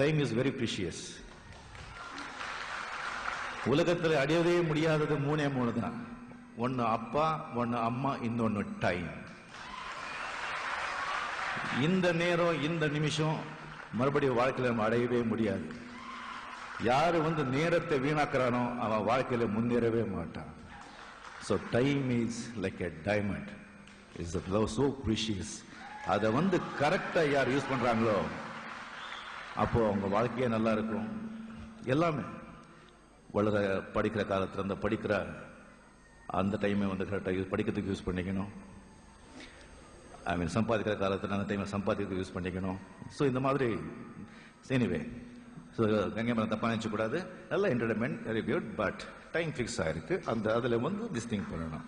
Time is very precious உலகத்தில் அடையவே முடியாதது மூணே மூணு தான். ஒன்னு அப்பா ஒன்னு அம்மா இன்னொன்னு டைம் இந்த நேரம் இந்த நிமிஷம் மறுபடியும் வாழ்க்கையில் நம்ம அடையவே முடியாது. யாரு வந்து நேரத்தை வீணாக்குறானோ அவன் வாழ்க்கையில் முன்னேறவே மாட்டான். So time is like a diamond is love so precious அதை வந்து கரெக்டாக யார் யூஸ் பண்ணுறாங்களோ அப்போ அவங்க வாழ்க்கையே நல்லா இருக்கும். எல்லாமே. வளர படிக்கிற காலத்தில் அந்த படிக்கிற அந்த டைமை வந்து கரெக்டாக யூஸ் படிக்கிறதுக்கு யூஸ் பண்ணிக்கணும். ஐ மீன் சம்பாதிக்கிற காலத்தில் அந்த டைமை சம்பாதிக்கிறதுக்கு யூஸ் பண்ணிக்கணும். ஸோ இந்த மாதிரி எனிவே ஸோ கங்கை மரம் தப்பாக நினச்சக்கூடாது நல்ல entertainment very good but time fix ஆயிருக்கு. அந்த அதில் வந்து திஸ் பண்ணணும்.